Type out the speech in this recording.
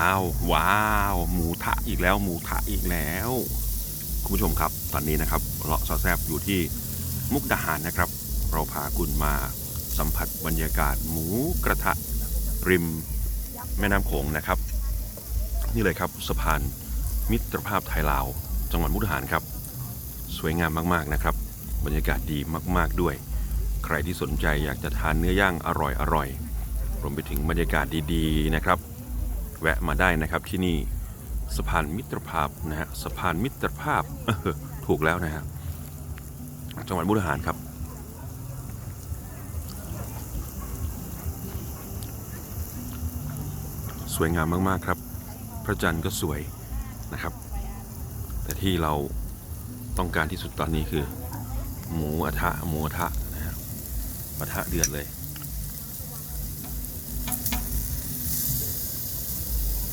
อ้าวว้าว หมูทะอีกแล้ว หมูทะอีกแล้ว คุณผู้ชมครับ ตอนนี้นะครับเลาะซอแซบอยู่ที่มุกดาหารนะครับ เราพาคุณมาสัมผัสบรรยากาศหมูกระทะริมแม่น้ำโขงนะครับ นี่เลยครับสะพานมิตรภาพไทยลาว จังหวัดมุกดาหารครับ สวยงามมากๆนะครับ บรรยากาศดีมาก ๆด้วย ใครที่สนใจอยากจะทานเนื้อย่างอร่อยๆรวมไปถึงบรรยากาศดีๆนะครับ แวะมาได้นะครับที่นี่สะพานมิตรภาพนะฮะสะพานมิตรภาพถูกแล้วนะฮะจังหวัดมุกดาหารครับ สวยงามมาก ๆ ครับ พระจันทร์ก็สวยนะครับ แต่ที่เราต้องการที่สุดตอนนี้คือ หมูกระทะหมูกระทะนะฮะกระทะเดือดเลย